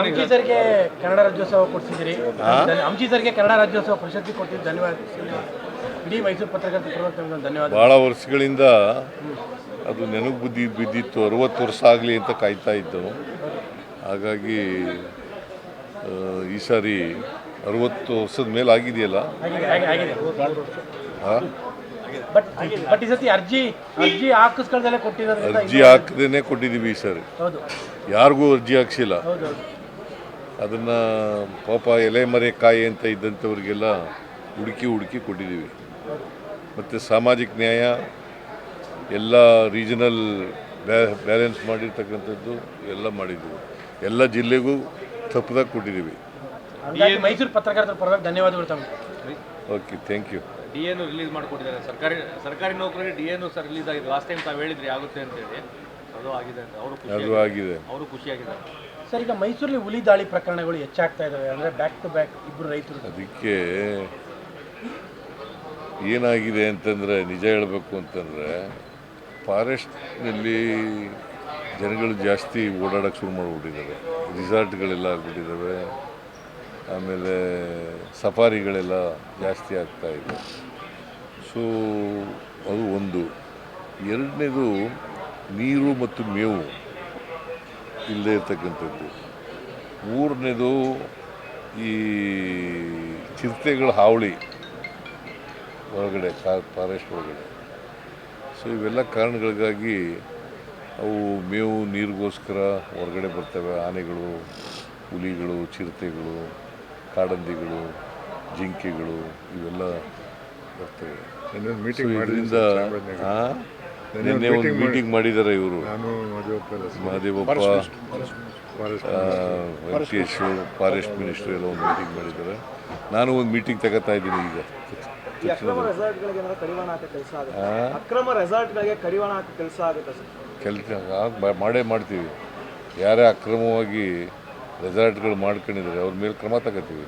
ಅಂಚಿ ಸರ್ಗೆ ಕನ್ನಡ ರಾಜ್ಯೋತ್ಸವ ಕೊಡ್ಸಿದ್ದೀರಿ. ಅಂಚಿ ಸರ್ಗೆ ಕನ್ನಡ ರಾಜ್ಯೋತ್ಸವ ಪ್ರಶಸ್ತಿ ಕೊಟ್ಟಿದ್ದು ಧನ್ಯವಾದ. ಇಡೀ ಮೈಸೂರು ಪತ್ರಕರ್ತರ ಧನ್ಯವಾದ. ಭಾಳ ವರ್ಷಗಳಿಂದ ಅದು ನೆನಪು ಬುದ್ಧಿ ಬಿದ್ದಿತ್ತು. ಅರುವತ್ತು ವರ್ಷ ಆಗಲಿ ಅಂತ ಕಾಯ್ತಾ ಇದ್ದವು ಹಾಗಾಗಿ ಈ ಸಾರಿ ಅರುವತ್ತು ವರ್ಷದ ಮೇಲೆ ಆಗಿದೆಯಲ್ಲ? ಹಾಂ? ಬಟ್ ಬಟ್ ಈ ಸತಿ ಅರ್ಜಿ ಅರ್ಜಿ ಹಾಕಿಸ್ಕೊಳ್ದಲ್ಲೇ ಕೊಟ್ಟಿರೋದ್ರಿಂದ ಅರ್ಜಿ ಹಾಕದೇನೆ ಕೊಟ್ಟಿದ್ದೀವಿ ಈ ಸಾರಿ ಹೌದು ಯಾರಿಗೂ ಅರ್ಜಿ ಹಾಕ್ಸಿಲ್ಲ ಹೌದು ಹೌದು ಅದನ್ನು ಪಾಪ ಎಲೆ ಮರೆ ಕಾಯಿ ಅಂತ ಇದ್ದಂಥವ್ರಿಗೆಲ್ಲ ಹುಡುಕಿ ಹುಡುಕಿ ಕೊಟ್ಟಿದ್ದೀವಿ ಮತ್ತು ಸಾಮಾಜಿಕ ನ್ಯಾಯ ಎಲ್ಲ ರೀಜನಲ್ ಬ್ಯಾಲೆನ್ಸ್ ಮಾಡಿರ್ತಕ್ಕಂಥದ್ದು ಎಲ್ಲ ಮಾಡಿದ್ದೀವಿ ಎಲ್ಲ ಜಿಲ್ಲೆಗೂ ತಪ್ಪದಾಗ ಕೊಟ್ಟಿದ್ದೀವಿ ಹಂಗಾಗಿ ಮೈಸೂರು ಪತ್ರಕರ್ತರ ಪರವಾಗಿ ಧನ್ಯವಾದಗಳು ತಮಗೆ okay thank you D A release ಮಾಡಿಕೊಟ್ಟಿದ್ದಾರೆ. ಸರ್ಕಾರಿ ಸರ್ಕಾರಿ ನೌಕರರಿಗೆ ಡಿ ಎನು ಸರ್ ರಿಲೀಸ್ ಆಗಿದೆ. ಲಾಸ್ಟ್ ಟೈಮ್ ತಾವು ಹೇಳಿದ್ರಿ ಆಗುತ್ತೆ ಅಂತೇಳಿ. ಅದು ಆಗಿದೆ ಅಂತ. ಅವರು ಖುಷಿ ಅದು ಆಗಿದೆ. ಅವರು ಖುಷಿಯಾಗಿದ್ದಾರೆ ಸರ್ ಈಗ ಮೈಸೂರಲ್ಲಿ ಹುಲಿ ದಾಳಿ ಪ್ರಕರಣಗಳು ಹೆಚ್ಚಾಗ್ತಾ ಇದಾವೆ. ಅಂದ್ರೆ ಬ್ಯಾಕ್ ಟು ಬ್ಯಾಕ್ ಇಬ್ಬರು ರೈತರು. ಅದಕ್ಕೆ ಏನಾಗಿದೆ ಅಂತಂದ್ರೆ ನಿಜ ಹೇಳಬೇಕು ಅಂತಂದರೆ ಫಾರೆಸ್ಟ್ನಲ್ಲಿ ಜನಗಳು ಜಾಸ್ತಿ ಓಡಾಡೋಕ್ಕೆ ಶುರು ಮಾಡಿಬಿಟ್ಟಿದ್ದಾರೆ. ರಿಸಾರ್ಟ್ಗಳೆಲ್ಲ ಆಗ್ಬಿಟ್ಟಿದ್ದಾವೆ. ಆಮೇಲೆ ಸಫಾರಿಗಳೆಲ್ಲ ಜಾಸ್ತಿ ಆಗ್ತಾ ಇದೆ. ಸೊ ಅದು ಒಂದು. ಎರಡನೇದು ನೀರು ಮತ್ತು ಮೇವು ಇಲ್ಲದೆ ಇರ್ತಕ್ಕಂಥದ್ದು. ಮೂರನೇದು ಈ ಚಿರತೆಗಳ ಹಾವಳಿ ಹೊರಗಡೆ ಕಾ ಫಾರೆಸ್ಟ್ ಒಳಗಡೆ. ಸೊ ಇವೆಲ್ಲ ಕಾರಣಗಳಿಗಾಗಿ ಅವು ಮೇವು, ನೀರಿಗೋಸ್ಕರ ಹೊರಗಡೆ ಬರ್ತವೆ. ಆನೆಗಳು, ಹುಲಿಗಳು, ಚಿರತೆಗಳು. ಕಾಡಂದಿಗಳು ಜಿಂಕೆಗಳು ಇವೆಲ್ಲ ಬರ್ತವೆ. ಮೀಟಿಂಗ್ ಇದರಿಂದ? ನಿನ್ನೆ ಒಂದು ಮೀಟಿಂಗ್ ಮಾಡಿದ್ದಾರೆ ಇವರು. Mahadevappa forest Venkatesh forest minister ಎಲ್ಲ ಒಂದು ಮೀಟಿಂಗ್ ಮಾಡಿದ್ದಾರೆ. ನಾನು ಒಂದು ಮೀಟಿಂಗ್ ತಗೋತಾ ಇದ್ದೀನಿ ಈಗ. ಅಕ್ರಮ ರೆಸಾರ್ಟ್ಗಳಿಗೆ ಏನಾದ್ರು ಕಡಿವಾಣ ಹಾಕೋ ಕೆಲಸ ಆಗುತ್ತೆ? ಆ? ಅಕ್ರಮ ರೆಸಾರ್ಟ್ಗಳಿಗೆ ಕಡಿವಾಣ ಹಾಕೋ ಕೆಲಸ ಆಗುತ್ತೆ ಸರ್? ಕೆಲಸ ಮಾಡೇ ಮಾಡ್ತೀವಿ. ಯಾರೇ ಅಕ್ರಮವಾಗಿ ರೆಸಾರ್ಟ್ಗಳು ಮಾಡ್ಕೊಂಡಿದ್ದಾರೆ ಅವ್ರ ಮೇಲೆ ಕ್ರಮ ತಗೋತೀವಿ.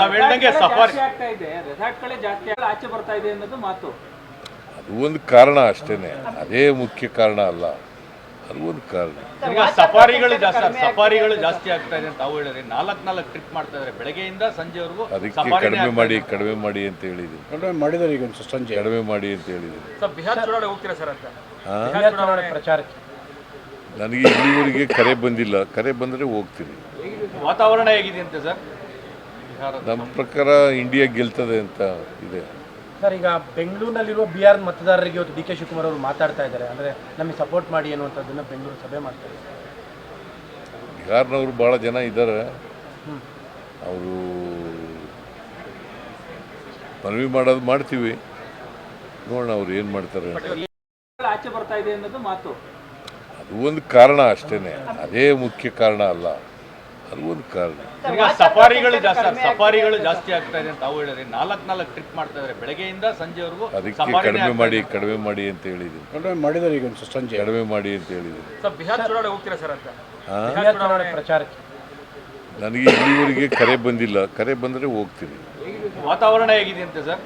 ತಾವು ಹೇಳ್ದಂಗೆ ಸಫಾರಿ. ಆಗ್ತಾ ಇದೆ. ರೆಸಾರ್ಟ್ಗಳೇ ಜಾಸ್ತಿ ಆಚೆ ಬರ್ತಾ ಇದೆ ಅನ್ನೋದು ಮಾತು. ಅದು ಒಂದು ಕಾರಣ ಅಷ್ಟೇನೆ. ಅದೇ ಮುಖ್ಯ ಕಾರಣ ಅಲ್ಲ. ಅದು ಒಂದು ಕಾರಣ. ಈಗ ಸಫಾರಿಗಳು ಜಾಸ್ತಿ ಸಫಾರಿಗಳು ಜಾಸ್ತಿ ಆಗ್ತಾ ಇದೆ ಅಂತ ತಾವು ಹೇಳಿದ್ರೆ ನಾಲ್ಕು ನಾಲ್ಕು ಟ್ರಿಪ್ ಮಾಡ್ತಾ ಇದ್ದಾರೆ ಬೆಳಗ್ಗೆಯಿಂದ ಸಂಜೆವರೆಗೂ ಅದಕ್ಕೆ ಕಡಿಮೆ ಮಾಡಿ ಕಡಿಮೆ ಮಾಡಿ ಅಂತ ಹೇಳಿದ್ದೀನಿ. ಮಾಡಿದ್ದಾರೆ ಈಗ ಒಂದು ಸಂಜೆ. ಕಡಿಮೆ ಮಾಡಿ ಅಂತ ಹೇಳಿದ್ದೀನಿ. ಸರ್ ಬಿಹಾರ್ ಚುನಾವಣೆ ಹೋಗ್ತೀರಾ ಸರ್ ಅಂತ? ಪ್ರಚಾರಕ್ಕೆ. ನನಗೆ ಇಲ್ಲಿವರೆಗೆ ಕರೆ ಬಂದಿಲ್ಲ. ಕರೆ ಬಂದರೆ ಹೋಗ್ತೀನಿ. ವಾತಾವರಣ ಹೇಗಿದೆ ಅಂತ ಸರ್? ನಮ್ಮ ಪ್ರಕಾರ ಇಂಡಿಯಾ ಗೆಲ್ತದೆ ಅಂತ ಇದೆ. ಸರ್ ಈಗ ಬೆಂಗಳೂರಿನಲ್ಲಿರುವ ಆರ್ ಮತದಾರರಿಗೆ ಇವತ್ತು ಡಿ ಕೆ ಶಿವಕುಮಾರ್ ಅವರು ಮಾತಾಡ್ತಾ ಇದ್ದಾರೆ. ಅಂದರೆ ನಮಗೆ ಸಪೋರ್ಟ್ ಮಾಡಿ ಅನ್ನುವಂಥದ್ದನ್ನು ಬೆಂಗಳೂರು ಸಭೆ ಮಾಡ್ತಾರೆ ಬಿಹಾರ್ನವರು ಭಾಳ ಜನ ಇದ್ದಾರೆ. ಅವರು ಮನವಿ ಮಾಡೋದು ಮಾಡ್ತೀವಿ. ನೋಡೋಣ ಅವ್ರು ಏನು ಮಾಡ್ತಾರೆ ಅಂತ. ಆಚೆ ಬರ್ತಾ ಇದೆ ಅನ್ನೋದು ಮಾತು. ಒಂದು ಕಾರಣ ಅಷ್ಟೇನೆ. ಅದೇ ಮುಖ್ಯ ಕಾರಣ ಅಲ್ಲ. ಅದು ಒಂದು ಕಾರಣ. ಈಗ ಸಫಾರಿಗಳು ಜಾಸ್ತಿ ಸಫಾರಿಗಳು ಜಾಸ್ತಿ ಆಗ್ತಾ ಇದೆ ಅಂತ ತಾವು ಹೇಳಿದ್ರಿ ನಾಲ್ಕು ನಾಲ್ಕು ಟ್ರಿಪ್ ಮಾಡ್ತಾ ಇದ್ದಾರೆ. ಬೆಳಗ್ಗೆಯಿಂದ ಸಂಜೆವರೆಗೂ ಅದಕ್ಕೆ ಕಡಿಮೆ ಮಾಡಿ ಕಡಿಮೆ ಮಾಡಿ ಅಂತ ಕಡಿಮೆ ಮಾಡಿದ್ದಾರೆ ಈಗ ಒಂದು ಸಂಜೆ. ಕಡಿಮೆ ಮಾಡಿ ಅಂತ ಹೇಳಿದ್ರು ಸರ್ ಬಿಹಾರ್ ಚುನಾವಣೆ ಹೋಗ್ತೀರಾ ಸರ್ ಅಂತ? ಬಿಹಾರ್ ಚುನಾವಣೆ ಪ್ರಚಾರಕ್ಕೆ. ನನಗೆ ಇಲ್ಲಿವರೆಗೆ ಕರೆ ಬಂದಿಲ್ಲ. ಕರೆ ಬಂದರೆ ಹೋಗ್ತೀನಿ. ವಾತಾವರಣ ಹೇಗಿದೆ ಅಂತ ಸರ್?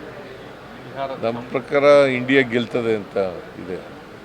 ನಮ್ಮ ಪ್ರಕಾರ ಇಂಡಿಯಾ ಗೆಲ್ತದೆ ಅಂತ ಇದೆ.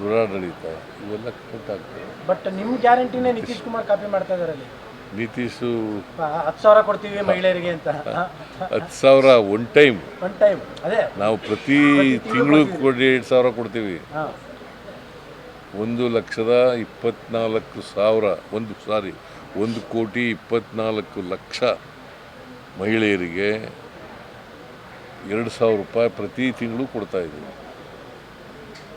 ದುರಾಡಳಿತ ಇವೆಲ್ಲ ಕೌಂಟ್ ಆಗ್ತವೆ. ಬಟ್ ನಿಮ್ಮ ಗ್ಯಾರಂಟಿನೇ ನಿತೀಶ್ ಕುಮಾರ್ ಕಾಪಿ ಮಾಡ್ತಾ ಇದ್ದಾರೆ ಅಲ್ಲಿ. ನಿತೀಶು ಹತ್ತು ಸಾವಿರ ಕೊಡ್ತೀವಿ ಮಹಿಳೆಯರಿಗೆ ಅಂತ. ಹತ್ತು ಸಾವಿರ ಒನ್ ಟೈಮ್ ಒನ್ ಟೈಮ್ ಅದೇ. ನಾವು ಪ್ರತಿ ತಿಂಗಳು ಕೊಡಿ ಎರಡು ಸಾವಿರ ಕೊಡ್ತೀವಿ. ಒಂದು ಲಕ್ಷದ ಇಪ್ಪತ್ನಾಲ್ಕು ಸಾವಿರ ಒಂದು ಸಾರಿ ಒಂದು ಕೋಟಿ ಇಪ್ಪತ್ನಾಲ್ಕು ಲಕ್ಷ ಮಹಿಳೆಯರಿಗೆ ಎರಡು ಸಾವಿರ ರೂಪಾಯಿ ಪ್ರತಿ ತಿಂಗಳು ಕೊಡ್ತಾ ಇದ್ದೀವಿ ಅಲ್ಲ ನಿಮಗೆ ವರ್ಕ್ ಆದಾಗ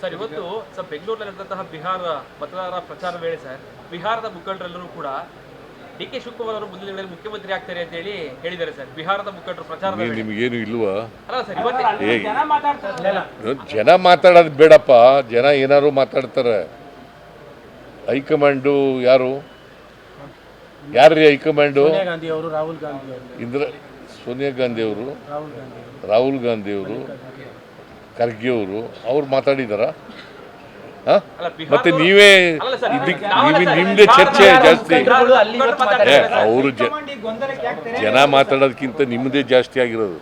ಸರ್ ಇವತ್ತು ಸರ್ ಬೆಂಗಳೂರಿನಲ್ಲಿರುವಂತಹ ಬಿಹಾರ ಮತದಾರರ ಪ್ರಚಾರ ವೇಳೆ ಸರ್ ಬಿಹಾರದ ಮುಖಂಡರೆಲ್ಲರೂ ಕೂಡ ಡಿ ಕೆ ಶಿವಕುಮಾರ್ ಅವರು ಮುಂದಿನ ದಿನಗಳಲ್ಲಿ ಮುಖ್ಯಮಂತ್ರಿ ಆಗ್ತಾರೆ ಅಂತ ಹೇಳಿ ಹೇಳಿದ್ದಾರೆ ಸರ್ ಬಿಹಾರದ ಮುಖಂಡರು ಪ್ರಚಾರ ನಿಮಗೇನು ಇಲ್ವಾ? ಅಲ್ಲ ಸರ್ ಇವತ್ತು ಜನ ಮಾತಾಡ್ತಾರೆ. ಜನ ಮಾತಾಡೋದು ಬೇಡಪ್ಪ ಜನ ಏನಾದ್ರು ಮಾತಾಡ್ತಾರೆ. ಹೈಕಮಾಂಡು ಯಾರು? ಯಾರ್ರೀ ಹೈಕಮಾಂಡು? ಸೋನಿಯಾ ಗಾಂಧಿ ಅವರು ರಾಹುಲ್ ಗಾಂಧಿ ಅವರು. ಇಂದ್ರ ಸೋನಿಯಾ ಗಾಂಧಿ ಅವರು. ರಾಹುಲ್ ಗಾಂಧಿ ಅವರು? ಖರ್ಗೆ ಅವರು ಅವ್ರು ಮಾತಾಡಿದಾರ ಅಲ್ಲ ಮತ್ತೆ ನೀವೇ ನಿಮ್ದೆ ಇದಕ್ಕೆ ನಾವಲ್ಲ ನೀವೇ ನಿಮ್ದೇ ಚರ್ಚೆ ಜಾಸ್ತಿ. ಅವರು ಜನ ಮಾತಾಡೋದಕ್ಕಿಂತ ನಿಮ್ಮದೇ ಜಾಸ್ತಿ ಆಗಿರೋದು.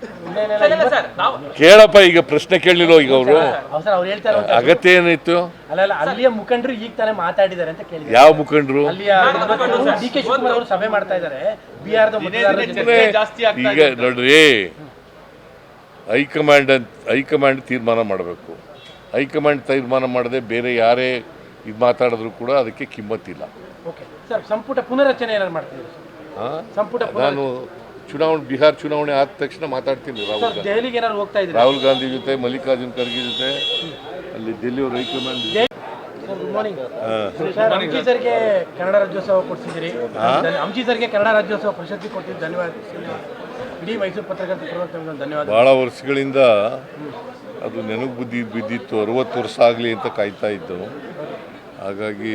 ಕೇಳಪ್ಪ ಈಗ ಪ್ರಶ್ನೆ ಕೇಳಲಿಲ್ಲ ಈಗ ಅವರು? ಅಗತ್ಯ ಏನಿತ್ತು ಅಲ್ಲ ಅಲ್ಲ ಅಲ್ಲಿಯ ಮುಖಂಡರು ಈಗ ತಾನೇ ಮಾತಾಡಿದ್ದಾರೆ ಅಂತ ಕೇಳಿದ್ರು ಯಾವ ಮುಖಂಡರು? ಅಲ್ಲಿಯ ಡಿ ಕೆ ಶಿವಕುಮಾರ್ ಅವರು ಸಭೆ ಮಾಡ್ತಾ ಇದ್ದಾರೆ. ಈಗ ನೋಡ್ರಿ ಹೈಕಮಾಂಡ್ ಅಂತ ಹೈಕಮಾಂಡ್ ತೀರ್ಮಾನ ಮಾಡಬೇಕು. ಹೈಕಮಾಂಡ್ ತೀರ್ಮಾನ ಮಾಡದೆ ಬೇರೆ ಯಾರೇ ಇದು ಮಾತಾಡಿದ್ರು ಕೂಡ ಅದಕ್ಕೆ ಕಿಮ್ಮತ್ತಿಲ್ಲ. ಸಂಪುಟ ಪುನರಚನೆ ನಾನು ಚುನಾವಣೆ ಬಿಹಾರ್ ಚುನಾವಣೆ ಆದ ತಕ್ಷಣ ಮಾತಾಡ್ತೀನಿ ರಾಹುಲ್ ಗಾಂಧಿ. ರಾಹುಲ್ ಗಾಂಧಿ ಜೊತೆ ಮಲ್ಲಿಕಾರ್ಜುನ್ ಖರ್ಗೆ ಜೊತೆ ಅಲ್ಲಿ ಡೆಲ್ಲಿಯವ್ರ ಹೈಕಮಾಂಡ್ ಸರ್ ಅಂಕಿ ಸರ್ಗೆ ಕನ್ನಡ ರಾಜ್ಯೋತ್ಸವ ಕೊಡ್ತಿದ್ದೀರಿ ಕನ್ನಡ ರಾಜ್ಯೋತ್ಸವ ಪ್ರಶಸ್ತಿ ಕೊಟ್ಟಿದ್ದು ಧನ್ಯವಾದ. ಭಾಳ ವರ್ಷಗಳಿಂದ ಅದು ನೆನಪು ಬುದ್ಧಿ ಬಿದ್ದಿತ್ತು ಅರುವತ್ತು ವರ್ಷ ಆಗಲಿ ಅಂತ ಕಾಯ್ತಾ ಇದ್ದವು. ಹಾಗಾಗಿ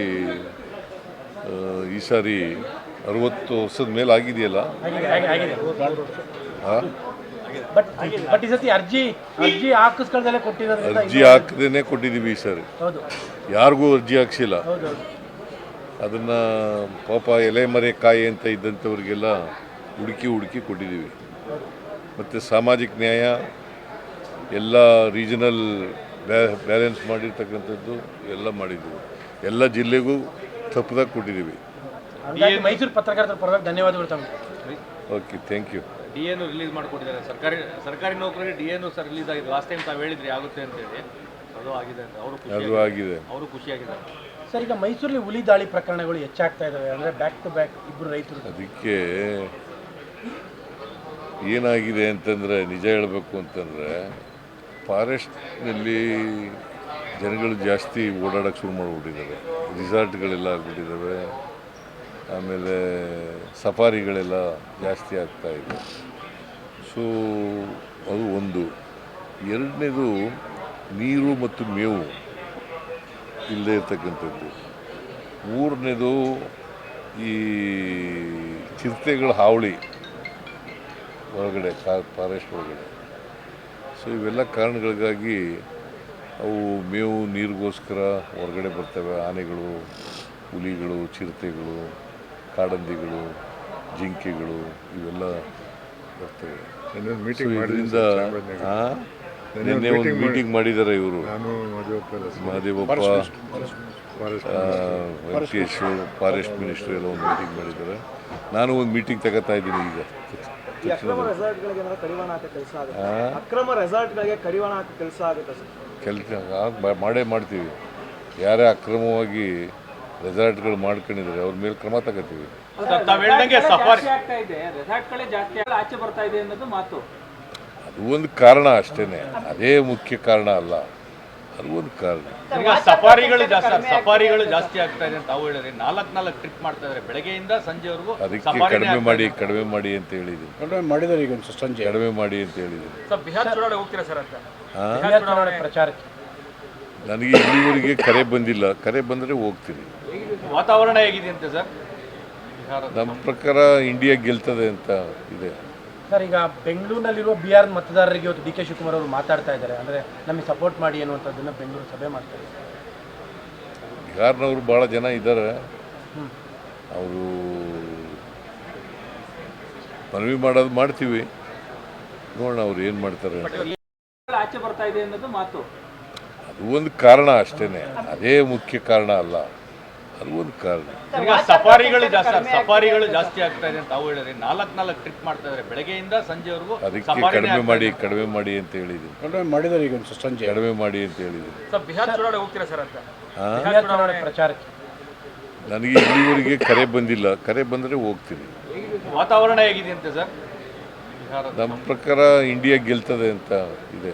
ಈ ಸಾರಿ ಅರುವತ್ತು ವರ್ಷದ ಮೇಲೆ ಆಗಿದೆಯಲ್ಲ? ಅರ್ಜಿ ಹಾಕದೇನೆ ಕೊಟ್ಟಿದ್ದೀವಿ ಈ ಸಾರಿ. ಯಾರಿಗೂ ಅರ್ಜಿ ಹಾಕ್ಸಿಲ್ಲ. ಅದನ್ನು ಪಾಪ ಎಲೆ ಮರೆ ಕಾಯಿ ಅಂತ ಇದ್ದಂಥವ್ರಿಗೆಲ್ಲ ಹುಡುಕಿ ಹುಡುಕಿ ಕೊಟ್ಟಿದ್ದೀವಿ. ಮತ್ತು ಸಾಮಾಜಿಕ ನ್ಯಾಯ ಎಲ್ಲ ರೀಜನಲ್ ಬ್ಯಾಲೆನ್ಸ್ ಮಾಡಿರ್ತಕ್ಕಂಥದ್ದು ಎಲ್ಲ ಮಾಡಿದ್ದೀವಿ. ಎಲ್ಲ ಜಿಲ್ಲೆಗೂ ತಪ್ಪದಾಗ ಕೊಟ್ಟಿದ್ದೀವಿ. ಮೈಸೂರು ಪತ್ರಕರ್ತರ ಪರವಾಗಿ ಧನ್ಯವಾದಗಳು ತಮಗೆ. Okay thank you D A release ಮಾಡಿಕೊಟ್ಟಿದ್ದಾರೆ. ಸರ್ಕಾರಿ ಸರ್ಕಾರಿ ನೌಕರರಿಗೆ ಡಿ ಎನ್ ಸರ್ ರಿಲೀಸ್ ಆಗಿದೆ. ಲಾಸ್ಟ್ ಟೈಮ್ ತಾವು ಹೇಳಿದ್ರಿ ಆಗುತ್ತೆ ಅಂತ ಹೇಳಿ. ಅದು ಆಗಿದೆ ಅಂತ. ಅವರು ಖುಷಿ ಅದು ಆಗಿದೆ. ಅವರು ಖುಷಿಯಾಗಿದೆ ಸರ್ ಈಗ ಮೈಸೂರಲ್ಲಿ ಹುಲಿ ದಾಳಿ ಪ್ರಕರಣಗಳು ಹೆಚ್ಚಾಗ್ತಾ ಇದ್ದಾವೆ ಅಂದರೆ ಬ್ಯಾಕ್ ಟು ಬ್ಯಾಕ್ ಇಬ್ಬರು ರೈತರು. ಅದಕ್ಕೆ ಏನಾಗಿದೆ ಅಂತಂದರೆ, ನಿಜ ಹೇಳಬೇಕು ಅಂತಂದರೆ, ಫಾರೆಸ್ಟ್ನಲ್ಲಿ ಜನಗಳು ಜಾಸ್ತಿ ಓಡಾಡೋಕ್ಕೆ ಶುರು ಮಾಡಿಬಿಟ್ಟಿದ್ದಾರೆ ರಿಸಾರ್ಟ್ಗಳೆಲ್ಲ ಆಗ್ಬಿಟ್ಟಿದ್ದಾವೆ ಆಮೇಲೆ ಸಫಾರಿಗಳೆಲ್ಲ ಜಾಸ್ತಿ ಆಗ್ತಾ ಇದೆ. ಸೊ, ಅದು ಒಂದು. ಎರಡನೇದು, ನೀರು ಮತ್ತು ಮೇವು ಇಲ್ಲದೇ ಇರ್ತಕ್ಕಂಥದ್ದು. ಮೂರನೇದು, ಈ ಚಿರತೆಗಳ ಹಾವಳಿ. ಹೊರಗಡೆ ಕಾ ಫಾರೆಸ್ಟ್ ಒಳಗಡೆ. ಸೊ ಇವೆಲ್ಲ ಕಾರಣಗಳಿಗಾಗಿ ಅವು ಮೇವು ನೀರಿಗೋಸ್ಕರ ಹೊರಗಡೆ ಬರ್ತವೆ. ಆನೆಗಳು ಹುಲಿಗಳು ಚಿರತೆಗಳು ಕಾಡಂದಿಗಳು ಜಿಂಕೆಗಳು ಇವೆಲ್ಲ ಬರ್ತವೆ. ಮೀಟಿಂಗ್? ನಿನ್ನೆ ಒಂದು ಮೀಟಿಂಗ್ ಮಾಡಿದ್ದಾರೆ ಇವರು. ಮಹದೇವಪ್ಪ ವೆಂಕಟೇಶ್ ಫಾರೆಸ್ಟ್ ಮಿನಿಸ್ಟರ್ ಎಲ್ಲ ಒಂದು ಮೀಟಿಂಗ್ ಮಾಡಿದ್ದಾರೆ. ನಾನು ಒಂದು ಮೀಟಿಂಗ್ ತಗೋತಾ ಇದ್ದೀನಿ ಈಗ. ಅಕ್ರಮ ರೆಸಾರ್ಟ್ಗಳಿಗೆ ಕಡಿವಾಣ ಹಾಕೋ ಕೆಲಸ ಆಗುತ್ತೆ. ಕೆಲಸ ಆಗುತ್ತೆ ಸರ್. ಕೆಲಸ ಮಾಡೇ ಮಾಡ್ತೀವಿ. ಯಾರೇ ಅಕ್ರಮವಾಗಿ ರೆಸಾರ್ಟ್ಗಳು ಮಾಡ್ಕೊಂಡಿದ್ದಾರೆ ಅವ್ರ ಮೇಲೆ ಕ್ರಮ ತಗೋತೀವಿ. ಸರ್ ತಾವು ಹೇಳ್ದಂಗೆ ಸಫಾರಿ ಆಗ್ತಾ ಇದೆ. ರೆಸಾರ್ಟ್ಗಳೇ ಜಾಸ್ತಿ ಆಗಿ ಇದೆ ಅನ್ನೋದು ಮಾತು. ಅದು ಒಂದು ಕಾರಣ ಅಷ್ಟೇನೆ. ಅದೇ ಮುಖ್ಯ ಕಾರಣ ಅಲ್ಲ. ಅದು ಒಂದು ಕಾರಣ ಈಗ ಸಫಾರಿಗಳು ಜಾಸ್ತಿ ಸಫಾರಿಗಳು ಜಾಸ್ತಿ ಆಗ್ತಾ ಇದೆ ಅಂತ ತಾವು ಹೇಳಿದ್ರೆ ನಾಲ್ಕು ನಾಲ್ಕು ಟ್ರಿಪ್ ಮಾಡ್ತಾ ಇದ್ದಾರೆ ಬೆಳಗ್ಗೆಯಿಂದ ಸಂಜೆವರೆಗೂ ಅದಕ್ಕೆ ಕಡಿಮೆ ಮಾಡಿ. ಕಡಿಮೆ ಮಾಡಿ ಅಂತ ಹೇಳಿದ್ದೀನಿ. ಕಡಿಮೆ ಮಾಡಿದ್ದಾರೆ ಈಗ ಒಂದು ಸಂಜೆ. ಕಡಿಮೆ ಮಾಡಿ ಅಂತ ಹೇಳಿದ್ದೀನಿ. ಸರ್ ಬಿಹಾರ ಚುನಾವಣೆ ಹೋಗ್ತೀರಾ ಸರ್ ಅಂತ? ಬಿಹಾರ್ ಚುನಾವಣೆ ಪ್ರಚಾರಕ್ಕೆ. ನನಗೆ ಇಲ್ಲಿವರೆಗೆ ಕರೆ ಬಂದಿಲ್ಲ. ಕರೆ ಬಂದರೆ ಹೋಗ್ತೀನಿ. ವಾತಾವರಣ ಹೇಗಿದೆ ಅಂತ ಸರ್ ನಮ್ಮ ಪ್ರಕಾರ ಇಂಡಿಯಾ ಗೆಲ್ತದೆ ಅಂತ ಇದೆ. ಸರ್ ಈಗ ಬೆಂಗಳೂರಿನಲ್ಲಿರುವ ಆರ್ ಮತದಾರರಿಗೆ ಇವತ್ತು ಡಿ ಕೆ ಶಿವಕುಮಾರ್ ಅವರು ಮಾತಾಡ್ತಾ ಇದ್ದಾರೆ. ಅಂದರೆ ನಮಗೆ ಸಪೋರ್ಟ್ ಮಾಡಿ ಅನ್ನುವಂಥದ್ದನ್ನು ಬೆಂಗಳೂರು ಸಭೆ ಮಾಡ್ತಾರೆ. ಬಿಹಾರ್ನವರು ಭಾಳ ಜನ ಇದ್ದಾರೆ. ಅವರು ಮನವಿ ಮಾಡೋದು ಮಾಡ್ತೀವಿ. ನೋಡೋಣ ಅವ್ರು ಏನು ಮಾಡ್ತಾರೆ. ಆಚೆ ಬರ್ತಾ ಇದೆ ಅನ್ನೋದು ಮಾತು. ಅದು ಒಂದು ಕಾರಣ ಅಷ್ಟೇ ಅದೇ ಮುಖ್ಯ ಕಾರಣ ಅಲ್ಲ. ಅದು ಒಂದು ಕಾರಣ. ಈಗ ಸಫಾರಿಗಳು ಜಾಸ್ತಿ ಸಫಾರಿಗಳು ಜಾಸ್ತಿ ಆಗ್ತಾ ಇದೆ ಅಂತ ತಾವು ಹೇಳಿದ್ರೆ ನಾಲ್ಕು ನಾಲ್ಕು ಟ್ರಿಪ್ ಮಾಡ್ತಾ ಇದ್ದಾರೆ ಬೆಳಗ್ಗೆಯಿಂದ ಸಂಜೆವರೆಗೂ ಅದಕ್ಕೆ ಕಡಿಮೆ ಮಾಡಿ. ಕಡಿಮೆ ಮಾಡಿ ಅಂತ ಹೇಳಿದ್ದೀನಿ. ಕಡಿಮೆ ಮಾಡಿದರೆ ಈಗ ಒಂದು ಸಂಜೆ. ಕಡಿಮೆ ಮಾಡಿ ಅಂತ ಹೇಳಿದ್ದೀನಿ. ಸರ್ ಬಿಹಾರ ಚುನಾವಣೆ ಹೋಗ್ತೀರಾ ಸರ್ ಅಂತ? ಬಿಹಾರ ಚುನಾವಣೆ ಪ್ರಚಾರಕ್ಕೆ. ನನಗೆ ಇಲ್ಲಿವರೆಗೆ ಕರೆ ಬಂದಿಲ್ಲ. ಕರೆ ಬಂದರೆ ಹೋಗ್ತೀನಿ. ವಾತಾವರಣ ಹೇಗಿದೆಯಂತೆ ಸರ್? ಬಿಹಾರದ ನಮ್ಮ ಪ್ರಕಾರ ಇಂಡಿಯಾ ಗೆಲ್ತದೆ ಅಂತ ಇದೆ.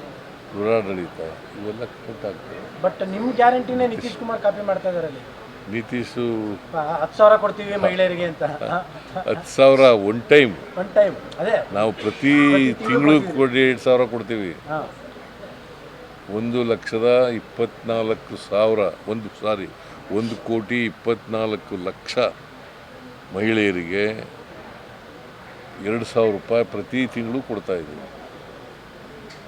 ದುರಾಡಳಿತ ಇವೆಲ್ಲ ಕೌಂಟ್ ಆಗ್ತದೆ ಬಟ್ ನಿಮ್ಮ ಗ್ಯಾರಂಟಿನೇ ನಿತೀಶ್ ಕುಮಾರ್ ಕಾಪಿ ಮಾಡ್ತಾ ಇದ್ದಾರೆ ನಿತೀಶ್ ನಿತೀಶು ಹತ್ತು ಸಾವಿರ ಕೊಡ್ತೀವಿ ಮಹಿಳೆಯರಿಗೆ ಅಂತ. ಹತ್ತು ಸಾವಿರ ಒನ್ ಟೈಮ್ ಒನ್ ಟೈಮ್ ಅದೇ? ನಾವು ಪ್ರತಿ ತಿಂಗಳು ಕೊಡಿ ಎರಡು ಸಾವಿರ ಕೊಡ್ತೀವಿ. ಒಂದು ಲಕ್ಷದ ಇಪ್ಪತ್ನಾಲ್ಕು ಸಾವಿರ ಒಂದು ಸಾರಿ ಒಂದು ಕೋಟಿ ಇಪ್ಪತ್ನಾಲ್ಕು ಲಕ್ಷ ಮಹಿಳೆಯರಿಗೆ ಎರಡು ಸಾವಿರ ರೂಪಾಯಿ ಪ್ರತಿ ತಿಂಗಳು ಕೊಡ್ತಾ ಇದ್ದೀವಿ ಅಲ್ಲ ನಿಮಗೆ ವರ್ಕ್ ಆದಂಗೆ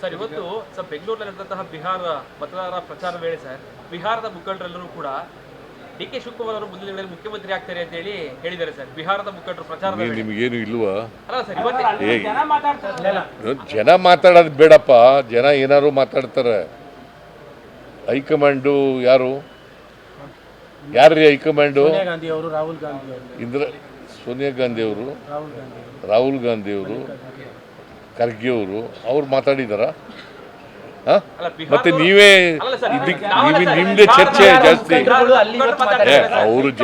ಸರ್ ಇವತ್ತು ಸರ್ ಬೆಂಗಳೂರಲ್ಲಿ ನಡೆದಂತಹ ಬಿಹಾರ ಮತದಾರರ ಪ್ರಚಾರ ವೇಳೆ ಸರ್ ಬಿಹಾರದ ಮುಖಂಡರೆಲ್ಲರೂ ಕೂಡ ಡಿ ಕೆ ಶಿವಕುಮಾರ್ ಅವರು ಮುಂದಿನ ದಿನಗಳಲ್ಲಿ ಮುಖ್ಯಮಂತ್ರಿ ಆಗ್ತಾರೆ ಅಂತ ಹೇಳಿ ಹೇಳಿದ್ದಾರೆ ಸರ್ ಬಿಹಾರದ ಮುಖಂಡರು ಪ್ರಚಾರ ನಿಮಗೇನು ಇಲ್ವಾ? ಅಲ್ಲ ಸರ್ ಇವತ್ತೇ ಜನ ಮಾತಾಡ್ತಾರೆ. ಜನ ಮಾತಾಡೋದು ಬೇಡಪ್ಪ ಜನ ಏನಾರು ಮಾತಾಡ್ತಾರೆ. ಹೈಕಮಾಂಡು ಯಾರು? ಯಾರ್ರೀ ಹೈಕಮಾಂಡು? ಸೋನಿಯಾ ಗಾಂಧಿ ಅವರು ರಾಹುಲ್ ಗಾಂಧಿ ಅವರು. ಇಂದ್ರ ಸೋನಿಯಾ ಗಾಂಧಿ ಅವರು. ರಾಹುಲ್ ಗಾಂಧಿ ಅವರು. ಖರ್ಗೆ ಅವರು ಅವ್ರು ಮಾತಾಡಿದಾರ. ಅಲ್ಲ ಮತ್ತೆ ನೀವೇ ಇದಕ್ಕೆ ನಿಮ್ದೇ ಚರ್ಚೆ ಜಾಸ್ತಿ. ಏ. ಅವರು ಜ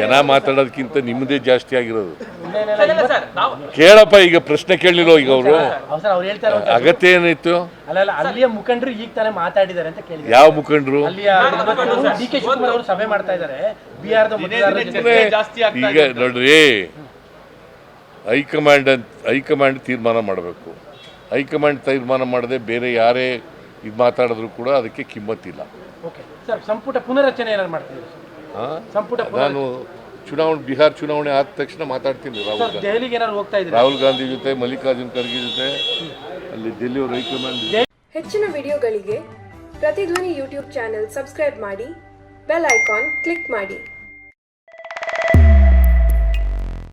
ಜನ ಮಾತಾಡೋದಕ್ಕಿಂತ ನಿಮ್ಮದೇ ಜಾಸ್ತಿ ಆಗಿರೋದು. ಕೇಳಪ್ಪ ಈಗ ಪ್ರಶ್ನೆ ಕೇಳಲಿಲ್ಲ ಈಗ ಅವರು? ಅಗತ್ಯ ಏನಿತ್ತು ಅಲ್ಲ ಅಲ್ಲ ಅಲ್ಲಿಯ ಮುಖಂಡರು ಈಗ ತಾನೇ ಮಾತಾಡಿದ್ದಾರೆ ಅಂತ ಕೇಳಿ ಯಾವ ಮುಖಂಡರು? ಅಲ್ಲಿಯ ಡಿ ಕೆ ಶಿವಕುಮಾರ್ ಅವರು ಸಭೆ ಮಾಡ್ತಾ ಇದ್ದಾರೆ. ಈಗ ನೋಡ್ರಿ ಹೈಕಮಾಂಡ್ ಅಂತ ಹೈಕಮಾಂಡ್ ತೀರ್ಮಾನ ಮಾಡಬೇಕು. ಹೈಕಮಾಂಡ್ ತೀರ್ಮಾನ ಮಾಡದೆ ಬೇರೆ ಯಾರೇ ಇದು ಮಾತಾಡಿದ್ರು ಕೂಡ ಅದಕ್ಕೆ ಕಿಮ್ಮತ್ತಿಲ್ಲ. ಓಕೆ ಸರ್ ಸಂಪುಟ ಪುನರಚನೆ? ಸಂಪುಟ ನಾನು ಚುನಾವಣೆ ಬಿಹಾರ್ ಚುನಾವಣೆ ಆದ ತಕ್ಷಣ ಮಾತಾಡ್ತೀನಿ ರಾಹುಲ್ ಸರ್ ಗಾಂಧಿ. ರಾಹುಲ್ ಗಾಂಧಿ ಜೊತೆ ಮಲ್ಲಿಕಾರ್ಜುನ್ ಖರ್ಗೆ ಜೊತೆ ಅಲ್ಲಿ ಡೆಲ್ಲಿಯವ್ರ ಹೈಕಮಾಂಡ್ ಹೆಚ್ಚಿನ ವಿಡಿಯೋಗಳಿಗೆ ಪ್ರತಿಧ್ವನಿ ಯೂಟ್ಯೂಬ್ ಚಾನೆಲ್ ಸಬ್ಸ್ಕ್ರೈಬ್ ಮಾಡಿ ಬೆಲ್ ಐಕಾನ್ ಕ್ಲಿಕ್ ಮಾಡಿ.